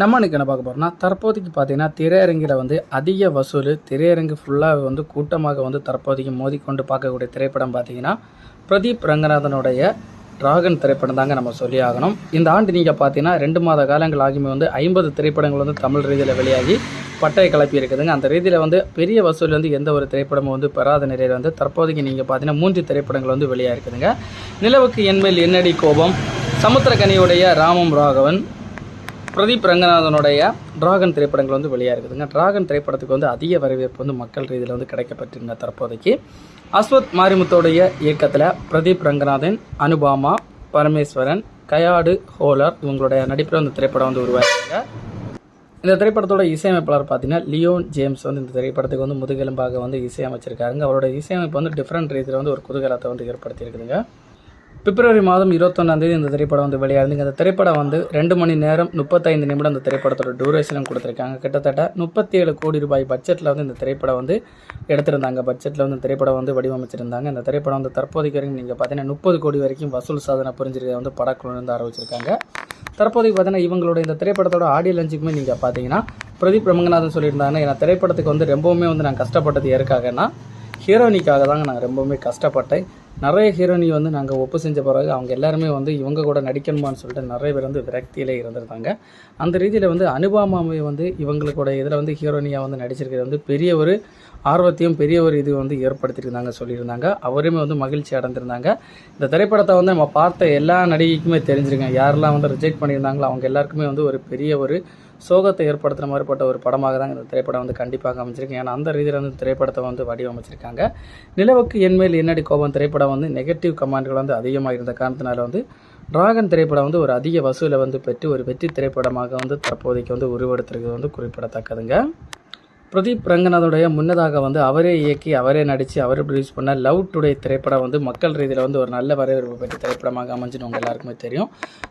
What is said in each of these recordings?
நம்ம எனக்கு என்ன பார்க்க போகிறோம்னா தற்போதைக்கு பார்த்தீங்கன்னா திரையரங்கில் வந்து அதிக வசூல் திரையரங்கு ஃபுல்லாக வந்து கூட்டமாக வந்து தற்போதைக்கு மோதிக்கொண்டு பார்க்கக்கூடிய திரைப்படம் பார்த்தீங்கன்னா பிரதீப் ரங்கநாதனுடைய டிராகன் திரைப்படம் தாங்க நம்ம சொல்லி ஆகணும். இந்த ஆண்டு நீங்கள் பார்த்தீங்கன்னா ரெண்டு மாத காலங்கள் ஆகியுமே வந்து ஐம்பது திரைப்படங்கள் வந்து தமிழ் ரீதியில் வெளியாகி பட்டையை கிளப்பி இருக்குதுங்க. அந்த ரீதியில் வந்து பெரிய வசூல் வந்து எந்த ஒரு திரைப்படமும் வந்து பெறாத நிலையில் வந்து தற்போதைக்கு நீங்கள் பார்த்தீங்கன்னா மூன்று திரைப்படங்கள் வந்து வெளியாக இருக்குதுங்க நிலவுக்கு என்மேல் என்னடி கோபம்? சமுத்திரக்கனியுடைய ராமம் ராகவன் பிரதீப் ரங்கநாதனுடைய டிராகன் திரைப்படங்கள் வந்து வெளியாக இருக்குதுங்க. டிராகன் திரைப்படத்துக்கு வந்து அதிக வரவேற்பு வந்து மக்கள் ரீதியில் வந்து கிடைக்கப்பட்டிருந்த தற்போதைக்கு. அஸ்வத் மாரிமுத்தோடைய இயக்கத்தில் பிரதீப் ரங்கநாதன் அனுபாமா பரமேஸ்வரன் கயாடு ஹோலர் இவங்களுடைய நடிப்பில் வந்து திரைப்படம் வந்து உருவாயிருக்குங்க. இந்த திரைப்படத்தோட இசையமைப்பாளர் பார்த்தீங்கன்னா லியோன் ஜேம்ஸ் வந்து இந்த திரைப்படத்துக்கு வந்து முதுகெலும்பாக வந்து இசையமைச்சிருக்காருங்க. அவரோட இசையமைப்பு வந்து டிஃப்ரெண்ட் ரீதியில் வந்து ஒரு குதூகலத்தை வந்து ஏற்படுத்தியிருக்குதுங்க. பிப்ரவரி மாதம் இருபத்தொன்னாந்தேதி இந்த திரைப்படம் வந்து வெளியாகுதுங்க இந்த திரைப்படம் வந்து ரெண்டு மணி நேரம் முப்பத்தைந்து நிமிடம் இந்த திரைப்படத்தோட டூரேஷனும் கொடுத்துருக்காங்க. கிட்டத்தட்ட முப்பத்தி ஏழு கோடி ரூபாய் பட்ஜெட்டில் வந்து இந்த திரைப்படம் வந்து எடுத்திருந்தாங்க. பட்ஜெட்டில் வந்து திரைப்படம் வந்து வடிவமைச்சிருந்தாங்க. இந்த திரைப்படம் வந்து தற்போதைக்கு வரைக்கும் நீங்கள் பார்த்தீங்கன்னா முப்பது கோடி வரைக்கும் வசூல் சாதனை புரிஞ்சிருக்க வந்து படக்குழு வந்து ஆரம்பிச்சிருக்காங்க தற்போதைக்கு பார்த்தீங்கன்னா இவங்களோட இந்த திரைப்படத்தோட ஆடியோ லஞ்சுக்குமே நீங்கள் பார்த்தீங்கன்னா பிரதீப் ரமங்கநாதன் சொல்லியிருந்தாங்க ஏன்னா திரைப்படத்துக்கு வந்து ரொம்பவுமே வந்து நான் கஷ்டப்பட்டது எதுக்காகன்னா ஹீரோனிக்காக தாங்க நான் ரொம்பவுமே கஷ்டப்பட்டேன் நிறைய ஹீரோனி வந்து நாங்கள் ஒப்பு செஞ்ச பிறகு அவங்க எல்லாருமே வந்து இவங்க கூட நடிக்கணுமான்னு சொல்லிட்டு நிறைய பேர் வந்து விரக்தியிலே இருந்திருந்தாங்க. அந்த ரீதியில் வந்து அனுபாமாவை வந்து இவங்களுக்கூட இதில் வந்து ஹீரோனியாக வந்து நடிச்சிருக்கிறது வந்து பெரிய ஒரு ஆர்வத்தையும் பெரிய ஒரு இது வந்து ஏற்படுத்தியிருந்தாங்க சொல்லியிருந்தாங்க. அவருமே வந்து மகிழ்ச்சி அடைந்திருந்தாங்க. இந்த திரைப்படத்தை வந்து நம்ம பார்த்த எல்லா நடிகைக்குமே தெரிஞ்சிருக்கேன் யாரெல்லாம் வந்து ரிஜெக்ட் பண்ணியிருந்தாங்களோ அவங்க எல்லாருக்குமே வந்து ஒரு பெரிய ஒரு சோகத்தை ஏற்படுத்துகிற மாதிரிப்பட்ட ஒரு படமாக தான் இந்த திரைப்படம் வந்து கண்டிப்பாக அமைச்சிருக்கு ஏன்னா அந்த ரீதியில் வந்து திரைப்படத்தை வந்து வடிவமைச்சிருக்காங்க. நிலவுக்கு என்மேல் என்னடி கோபம்? திரைப்படம் வந்து நெகட்டிவ் கமாண்ட்கள் வந்து அதிகமாக இருந்த காரணத்தினால வந்து டிராகன் திரைப்படம் வந்து ஒரு அதிக வசூலை வந்து பெற்று ஒரு வெற்றி திரைப்படமாக வந்து தற்போதைக்கு வந்து உருவெடுத்திருக்கிறது வந்து குறிப்பிடத்தக்கதுங்க. பிரதீப் ரங்கநாதோடைய முன்னதாக வந்து அவரே இயக்கி அவரே நடித்து அவரே ப்ரொடியூஸ் பண்ண லவ் டுடே திரைப்படம் வந்து மக்கள் ரீதியில் வந்து ஒரு நல்ல வரவேற்பு பெற்ற திரைப்படமாக அமைஞ்சுன்னு உங்கள் எல்லாருக்குமே தெரியும்.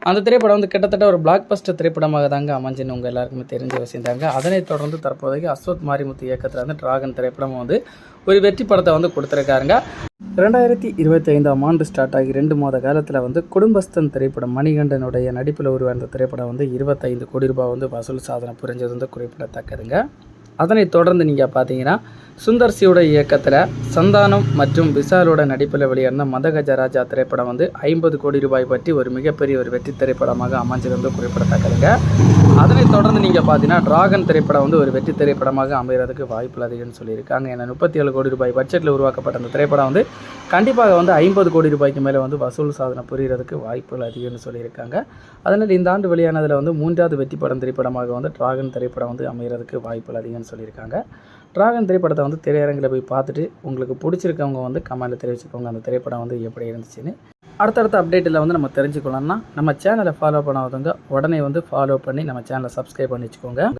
அந்த திரைப்படம் வந்து கிட்டத்தட்ட ஒரு பிளாக் பஸ்டர் திரைப்படமாக தாங்க அமைஞ்சுன்னு உங்கள் எல்லாருக்குமே தெரிஞ்ச விஷயம் தாங்க. அதனைத் தொடர்ந்து தற்போதைக்கு அஸ்வத் மாரிமுத்து இயக்கத்தில் வந்து டிராகன் திரைப்படம் வந்து ஒரு வெற்றி படத்தை வந்து கொடுத்துருக்காருங்க. ரெண்டாயிரத்தி இருபத்தி ஐந்தாம் ஆண்டு ஸ்டார்ட் ஆகி ரெண்டு மாத காலத்தில் வந்து குடும்பஸ்தன் திரைப்படம் மணிகண்டனுடைய நடிப்பில் உருவான திரைப்படம் வந்து இருபத்தைந்து கோடி ரூபாய் வந்து வசூல் சாதனை புரிஞ்சது வந்து குறிப்பிடத்தக்கதுங்க. அதனை தொடர்ந்து நீங்கள் பார்த்தீங்கன்னா சுந்தர் சியோட இயக்கத்தில் சந்தானம் மற்றும் விசாலோட நடிப்பில் வெளியான மதகஜராஜா திரைப்படம் வந்து ஐம்பது கோடி ரூபாய் பற்றி ஒரு மிகப்பெரிய ஒரு வெற்றி திரைப்படமாக அமைஞ்சது குறிப்பிடத்தக்கதுங்க. அதனைத் தொடர்ந்து நீங்கள் பார்த்தீங்கன்னா டிராகன் திரைப்படம் வந்து ஒரு வெற்றி திரைப்படமாக அமைகிறதுக்கு வாய்ப்பு அதிகம்னு சொல்லியிருக்காங்க. ஏன்னா முப்பத்தி ஏழு கோடி ரூபாய் பட்ஜெட்டில் உருவாக்கப்பட்ட அந்த திரைப்படம் வந்து கண்டிப்பாக வந்து ஐம்பது கோடி ரூபாய்க்கு மேலே வந்து வசூல் சாதனை புரிகிறதுக்கு வாய்ப்புகள் அதிகம்னு சொல்லியிருக்காங்க. அதனால் இந்த ஆண்டு வெளியானதில் வந்து மூன்றாவது வெற்றி படம் திரைப்படமாக வந்து டிராகன் திரைப்படம் வந்து அமைகிறதுக்கு வாய்ப்புகள் அதிகம்னு சொல்லியிருக்காங்க. டிராகன் திரைப்படத்தை வந்து திரையரங்கில் போய் பார்த்துட்டு உங்களுக்கு பிடிச்சிருக்கவங்க வந்து கமெண்ட்டில் தெரிவிச்சுக்கோங்க. அந்த திரைப்படம் வந்து எப்படி இருந்துச்சுன்னு. அடுத்தடுத்த அப்டேட்டில் வந்து நம்ம தெரிஞ்சுக்கலாம்னா நம்ம சேனலை ஃபாலோ பண்ணாதவங்க உடனே வந்து ஃபாலோ பண்ணி நம்ம சேனலை சப்ஸ்கிரைப் பண்ணி வச்சுக்கோங்க.